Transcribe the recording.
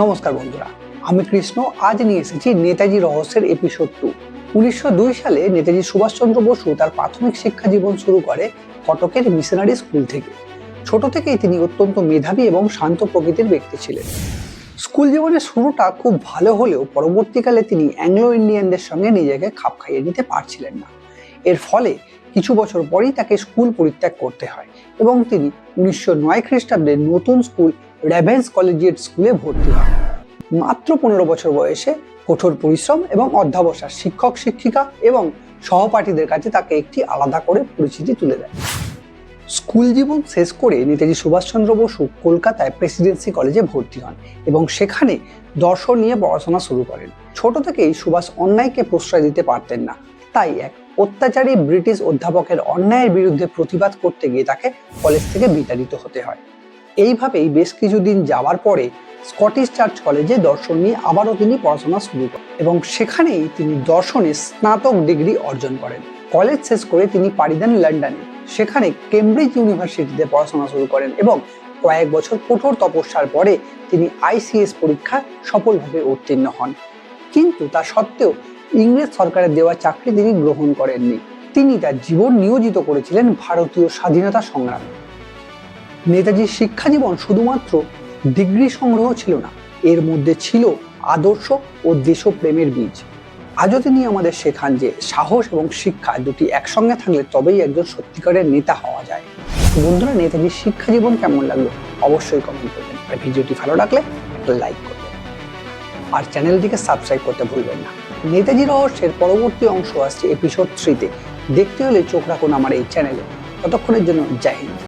নমস্কার বন্ধুরা, আমি কৃষ্ণ, আজ নিয়ে এসেছি নেতাজি রহস্যের এপিসোড টু উনিশশো দুই সালে নেতাজি সুভাষচন্দ্র বসু তার প্রাথমিক শিক্ষা জীবন শুরু করে কটকের মিশনারি স্কুল থেকে। ছোট থেকেই তিনি অত্যন্ত মেধাবী এবং শান্ত প্রকৃতির ব্যক্তি ছিলেন। স্কুল জীবনের শুরুটা খুব ভালো হলেও পরবর্তীকালে তিনি অ্যাংলো ইন্ডিয়ানদের সঙ্গে নিজেকে খাপ খাইয়ে নিতে পারছিলেন না। এর ফলে কিছু বছর পরেই তাকে স্কুল পরিত্যাগ করতে হয় এবং তিনি উনিশশো নয় খ্রিস্টাব্দে নতুন স্কুল রেভেন্স কলেজিয়েট স্কুলে ভর্তি হন। মাত্র পনেরো বছর বয়সে কঠোর পরিশ্রম এবং অধ্যাবসায় শিক্ষক, শিক্ষিকা এবং সহপাঠীদের কাছে তাকে একটি আলাদা করে পরিচিতি তুলে দেয়। স্কুল জীবন শেষ করে নেতাজি সুভাষচন্দ্র বসু কলকাতায় প্রেসিডেন্সি কলেজে ভর্তি হন এবং সেখানে দর্শন নিয়ে পড়াশোনা শুরু করেন। ছোট থেকেই সুভাষ অন্যায়কে প্রশ্রয় দিতে পারতেন না। তাই এক অত্যাচারী ব্রিটিশ অধ্যাপকের অন্যায়ের বিরুদ্ধে প্রতিবাদ করতে গিয়ে তাকে কলেজ থেকে বিতাড়িত হতে হয়। এইভাবেই বেশ কিছুদিন যাওয়ার পরে স্কটিশ চার্চ কলেজে দর্শন নিয়ে আবারও তিনি পড়াশোনা শুরু করেন এবং সেখানেই তিনি দর্শনে স্নাতক ডিগ্রি অর্জন করেন। কলেজ শেষ করে তিনি পাড়ি দেন লন্ডনে। সেখানে কেমব্রিজ ইউনিভার্সিটিতে পড়াশোনা শুরু করেন এবং কয়েক বছর কঠোর তপস্যার পরে তিনি আইসিএস পরীক্ষা সফলভাবে উত্তীর্ণ হন। কিন্তু তা সত্ত্বেও ইংরেজ সরকারের দেওয়া চাকরি তিনি গ্রহণ করেননি। তিনি তার জীবন নিয়োজিত করেছিলেন ভারতীয় স্বাধীনতা সংগ্রামে। নেতাজির শিক্ষা জীবন শুধুমাত্র ডিগ্রি সংগ্রহ ছিল না, এর মধ্যে ছিল আদর্শ ও দেশপ্রেমের বীজ। আজও তিনি আমাদের শেখান যে সাহস এবং শিক্ষা দুটি একসঙ্গে থাকলে তবেই একজন সত্যিকারের নেতা হওয়া যায়। বন্ধুরা, নেতাজির শিক্ষা জীবন কেমন লাগল অবশ্যই কমেন্ট করবেন। আর ভিডিওটি ভালো লাগলে একটা লাইক করবেন। আর চ্যানেলটিকে সাবস্ক্রাইব করতে ভুলবেন না। নেতাজি রহস্যের পরবর্তী অংশ আসছে এপিসোড থ্রিতে দেখতে হলে চোখ রাখুন আমার এই চ্যানেলে ততক্ষণের জন্য জয় হিন্দ।